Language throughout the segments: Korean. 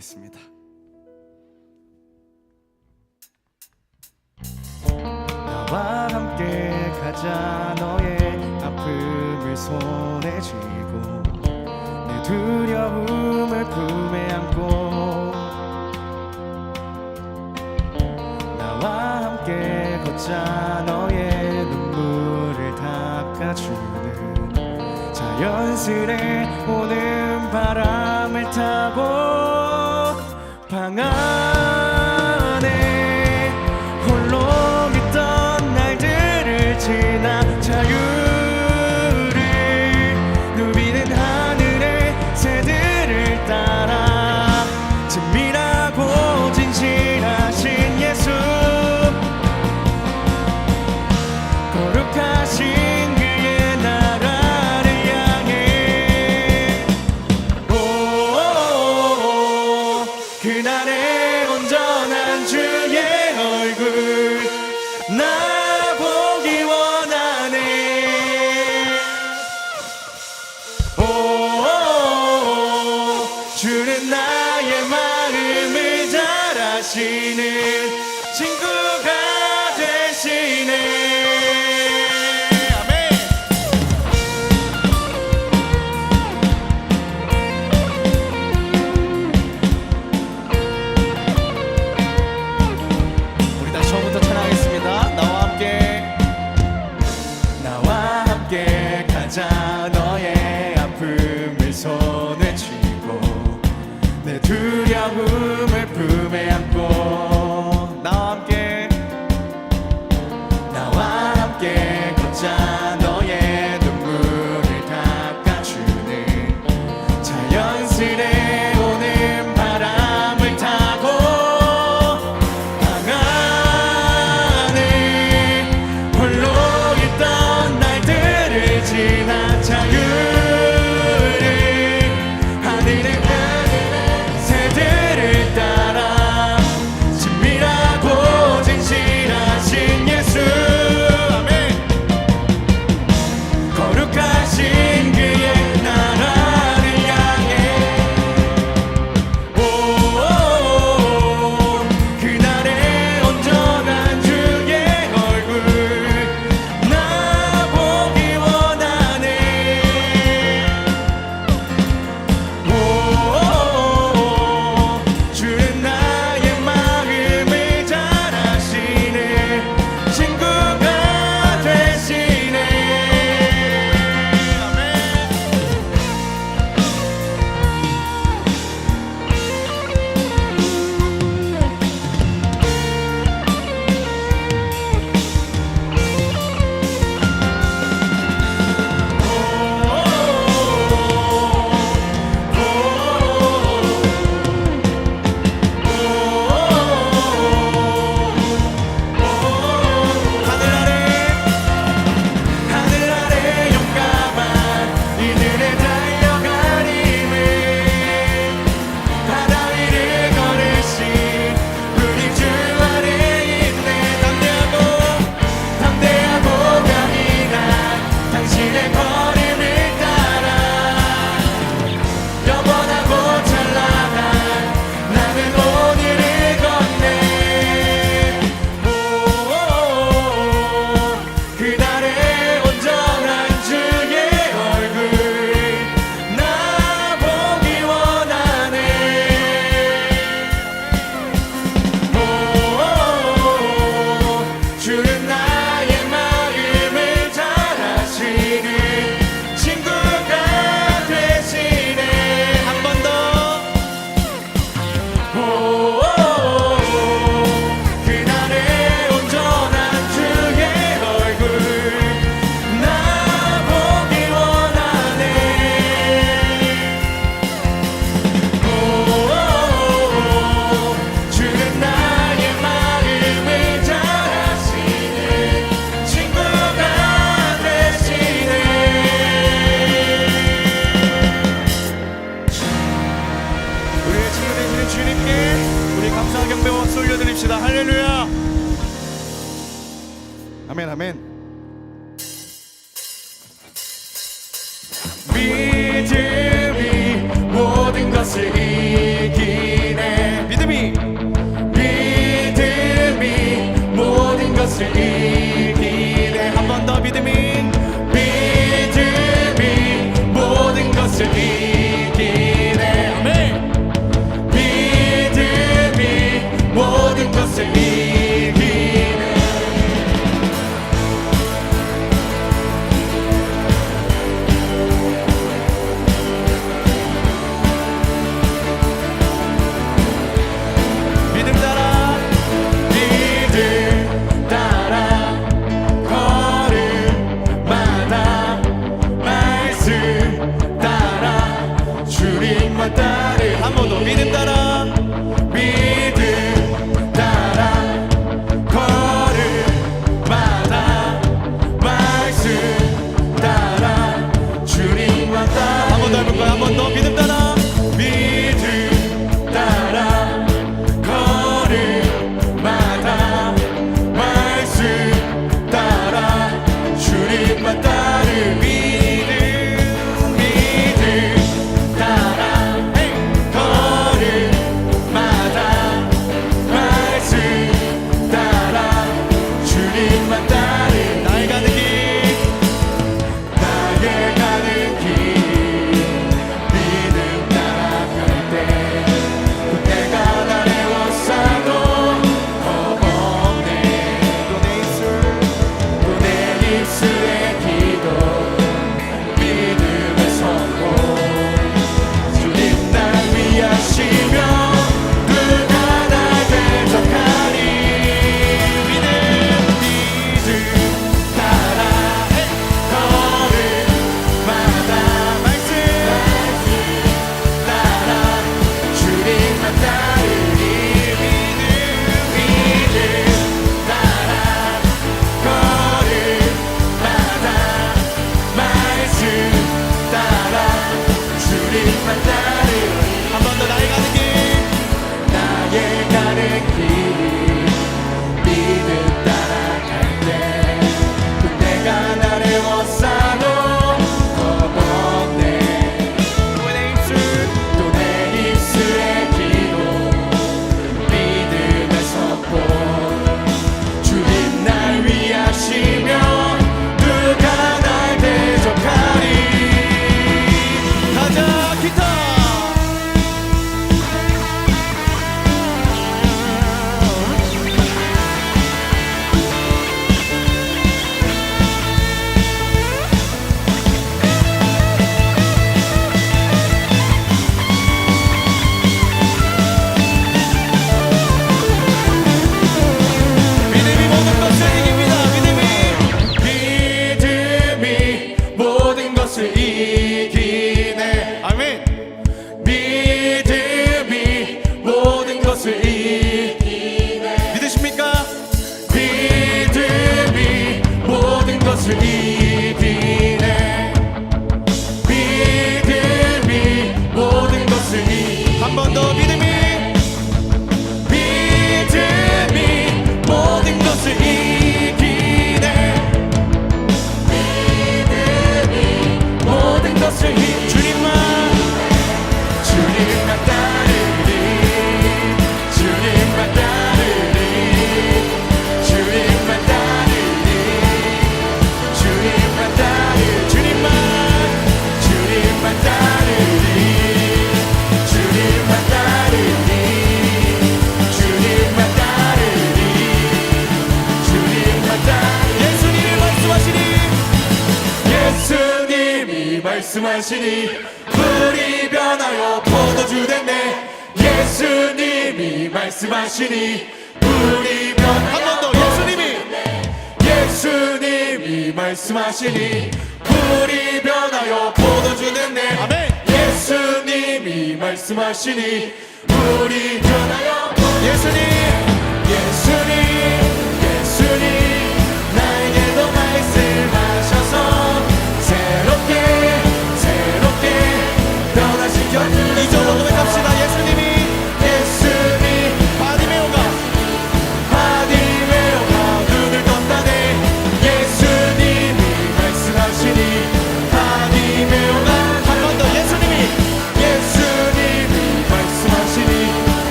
있습니다. 나와 함께 가자 너의 아픔을 손에 쥐고 내 두려움을 품에 안고 나와 함께 걷자 너의 눈물을 닦아주는 자연스레 오는 바람을 타고 Jangan 내두려운 하시니 물이 변하여 포도주 됐네. 예수님이 말씀하시니 물이 변하여 더 예수님이. 예수님이 말씀하시니 물이 변하여 포도주 됐네. 예수님이 말씀하시니 물이 변하여 예수님. 예수님 예수님 나에게도 말씀하셔서 새롭게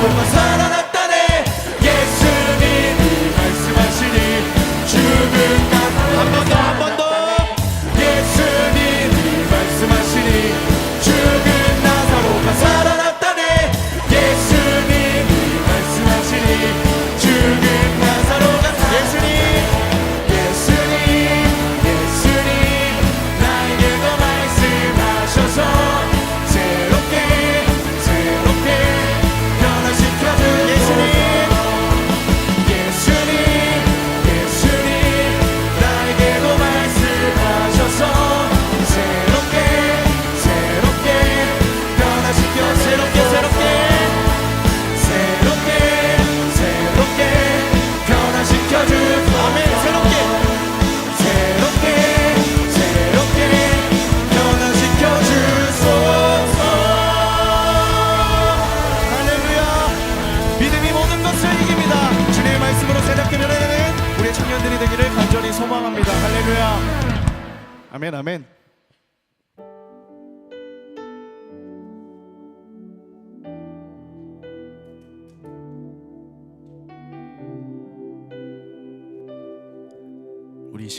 한번 살아라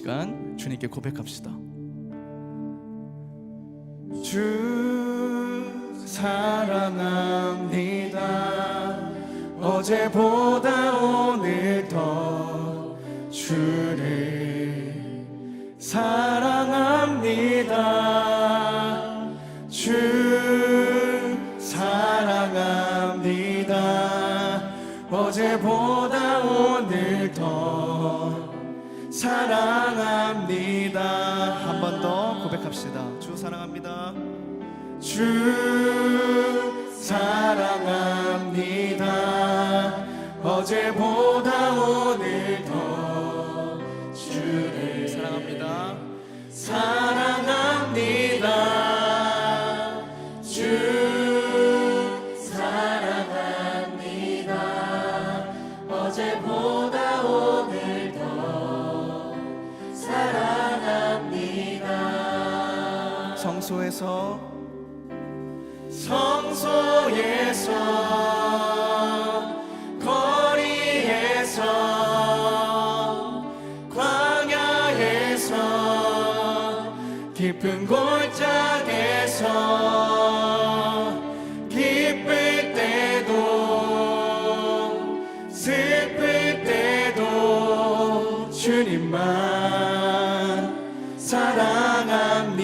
시간 주님께 고백합시다. 주 사랑합니다. 어제보다 오늘 더 주를 사랑합니다. 주 사랑합니다. 어제보다 사랑합니다. 한 번 더 고백합시다. 주 사랑합니다. 주 사랑합니다. 어제보다 오늘 더 주를 사랑합니다. 사랑 성소에서 성소에서 거리에서 광야에서 깊은 골짜기에서 기쁠 때도 슬플 때도 주님만 사랑합니다.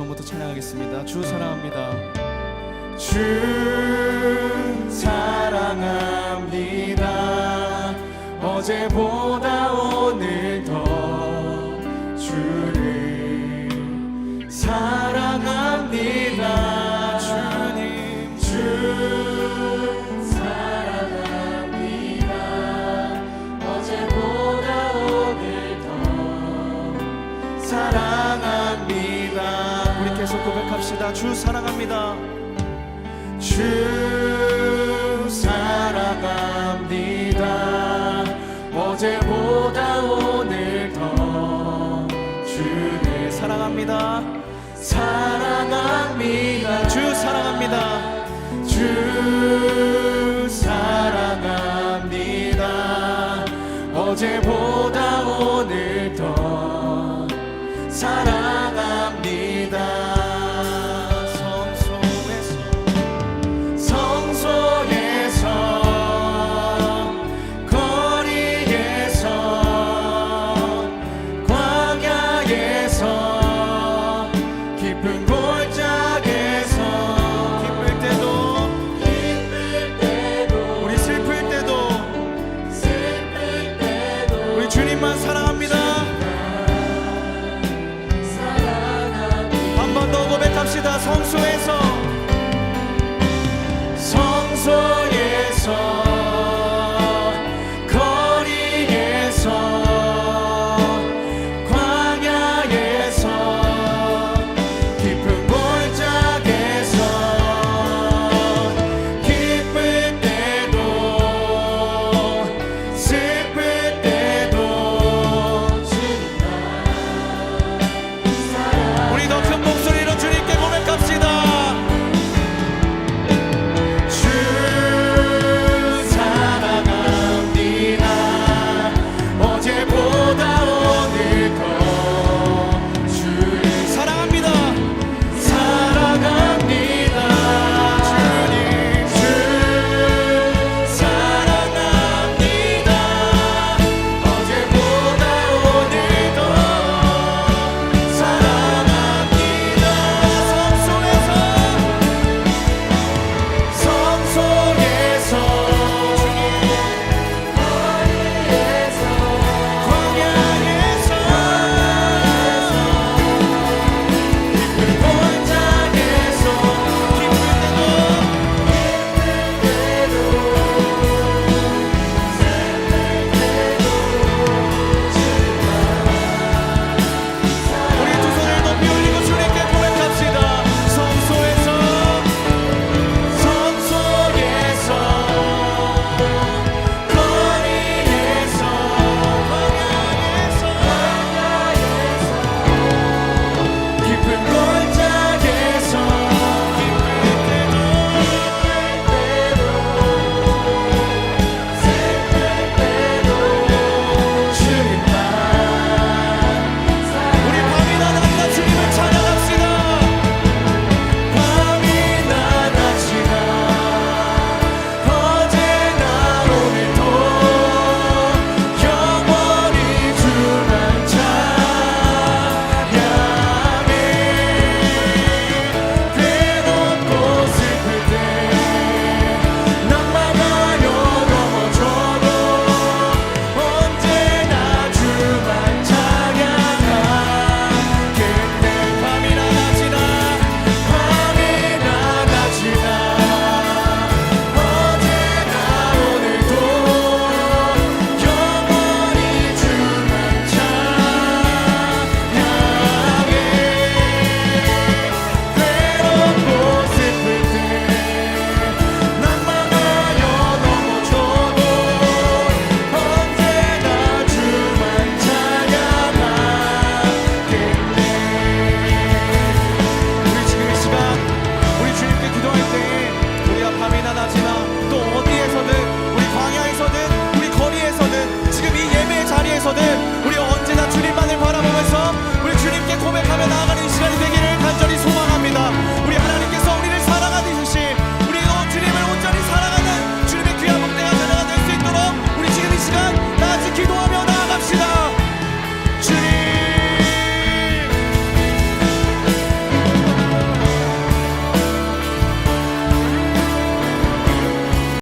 처음부터 찬양하겠습니다. 주 사랑합니다. 주 사랑합니다. 어제보다 오늘 더 사랑합니다. 주님 주 사랑합니다. 어제보다 오늘 더 사랑합니다. 계속 고백합시다. 주 사랑합니다. 주 사랑합니다. 어제보다 오늘 더 주를 사랑합니다. 사랑합니다. 주 사랑합니다. 주 사랑합니다. 어제보다 오늘 더 사랑